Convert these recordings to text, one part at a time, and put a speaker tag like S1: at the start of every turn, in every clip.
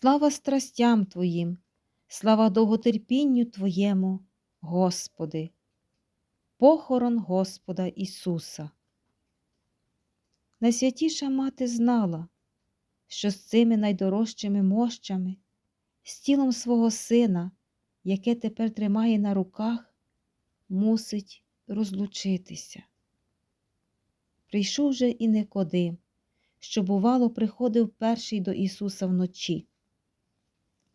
S1: слава страстям Твоїм, слава довготерпінню Твоєму, Господи, похорон Господа Ісуса. Найсвятіша мати знала, що з цими найдорожчими мощами, з тілом свого сина, яке тепер тримає на руках, мусить розлучитися. Прийшов же і Никодим, що, бувало, приходив перший до Ісуса вночі,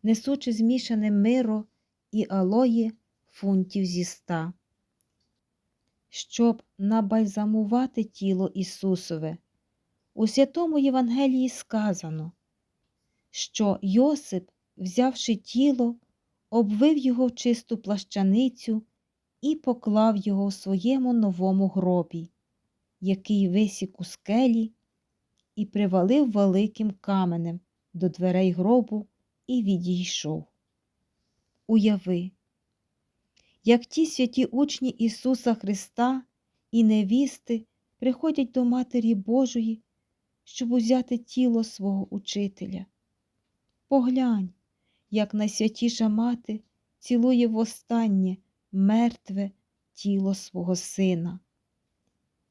S1: несучи змішане миро і алої фунтів зі ста, щоб набальзамувати тіло Ісусове. У святому Євангелії сказано, що Йосип, взявши тіло, обвив його в чисту плащаницю і поклав його в своєму новому гробі, який висік у скелі, і привалив великим каменем до дверей гробу і відійшов. Уяви, як ті святі учні Ісуса Христа і невісти приходять до Матері Божої, щоб узяти тіло свого учителя. Поглянь, як найсвятіша мати цілує востаннє мертве тіло свого сина,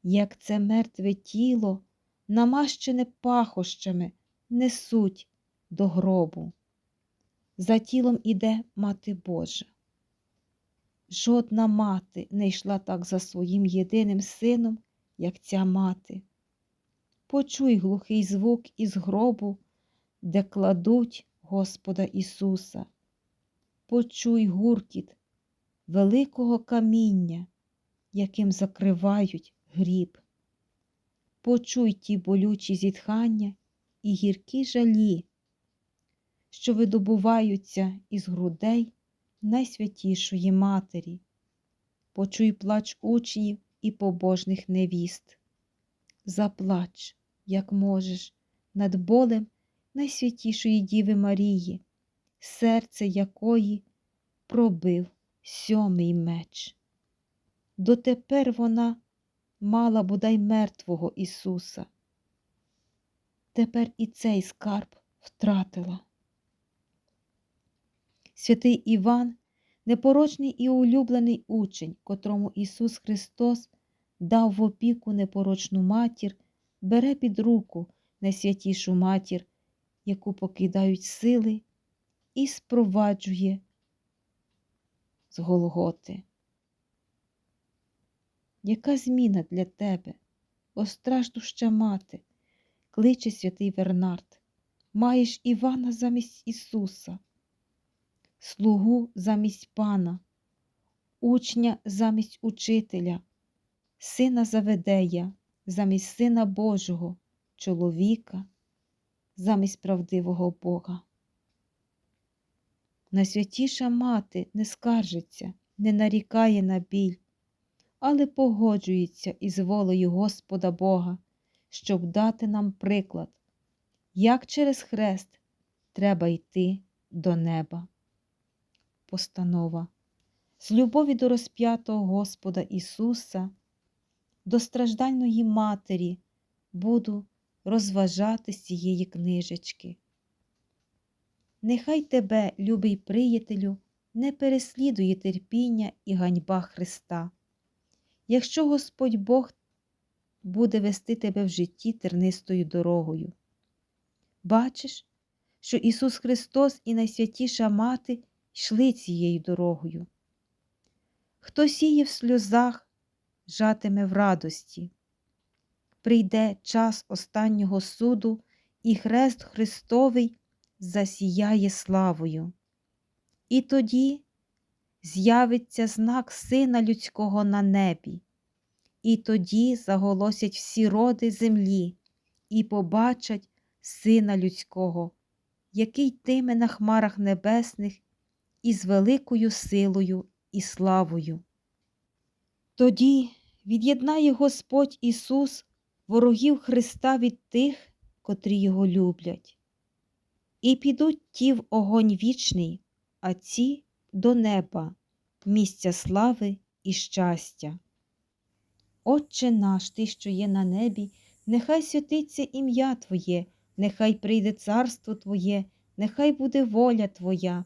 S1: як це мертве тіло, намащене пахощами, несуть до гробу. За тілом іде мати Божа. Жодна мати не йшла так за своїм єдиним сином, як ця мати. Почуй глухий звук із гробу, де кладуть Господа Ісуса. Почуй гуркіт великого каміння, яким закривають гріб. Почуй ті болючі зітхання і гіркі жалі, що видобуваються із грудей Найсвятішої Матері. Почуй плач учнів і побожних невіст. Заплач, як можеш, над болем Найсвятішої Діви Марії, серце якої пробив сьомий меч. Дотепер вона мала бодай мертвого Ісуса. Тепер і цей скарб втратила. Святий Іван, непорочний і улюблений учень, котрому Ісус Христос дав в опіку непорочну матір, бере під руку найсвятішу матір, яку покидають сили, і спроваджує з Голготи. Яка зміна для тебе, о страждуща мати, кличе святий Вернард, маєш Івана замість Ісуса, слугу замість пана, учня замість учителя, сина Заведея, замість Сина Божого, чоловіка, замість правдивого Бога. Найсвятіша мати не скаржиться, не нарікає на біль, але погоджується із волею Господа Бога, щоб дати нам приклад, як через хрест треба йти до неба. Постанова з любові до розп'ятого Господа Ісуса, до страждальної Матері буду розважати з цієї книжечки. Нехай тебе, любий приятелю, не переслідує терпіння і ганьба Христа. Якщо Господь Бог буде вести тебе в житті тернистою дорогою. Бачиш, що Ісус Христос і найсвятіша Мати йшли цією дорогою. Хто сіє в сльозах, жатиме в радості. Прийде час останнього суду, і хрест Христовий засіяє славою. І тоді з'явиться знак Сина Людського на небі, і тоді заголосять всі роди землі і побачать Сина Людського, який йтиме на хмарах небесних із великою силою і славою. Тоді від'єднає Господь Ісус ворогів Христа від тих, котрі Його люблять. І підуть ті в огонь вічний, а ці до неба, місця слави і щастя. Отче наш, Ти, що є на небі, нехай святиться ім'я Твоє, нехай прийде царство Твоє, нехай буде воля Твоя,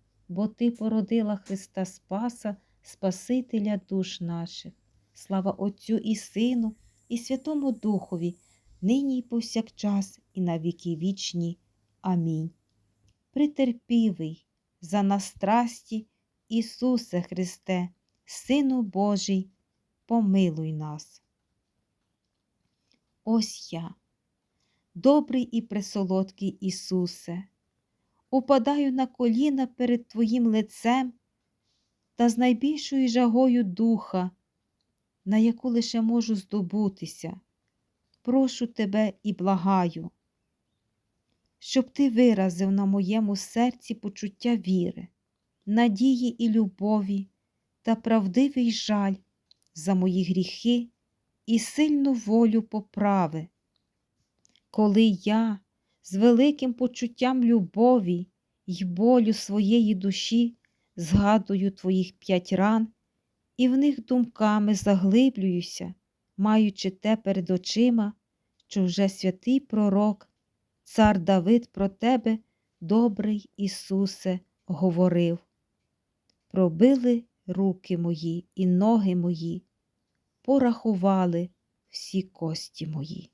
S1: бо Ти породила Христа Спаса, Спасителя душ наших. Слава Отцю і Сину, і Святому Духові, нині й повсякчас, і на віки вічні. Амінь. Притерпівий за нас страсті, Ісусе Христе, Сину Божий, помилуй нас. Ось я, добрий і пресолодкий Ісусе, упадаю на коліна перед Твоїм лицем та з найбільшою жагою духа, на яку лише можу здобутися. Прошу тебе і благаю, щоб ти виразив на моєму серці почуття віри, надії і любові та правдивий жаль за мої гріхи і сильну волю поправи. Коли я з великим почуттям любові й болю своєї душі згадую твоїх п'ять ран, і в них думками заглиблююся, маючи те перед очима, що вже святий пророк, цар Давид про тебе, добрий Ісусе, говорив. Пробили руки мої і ноги мої, порахували всі кості мої.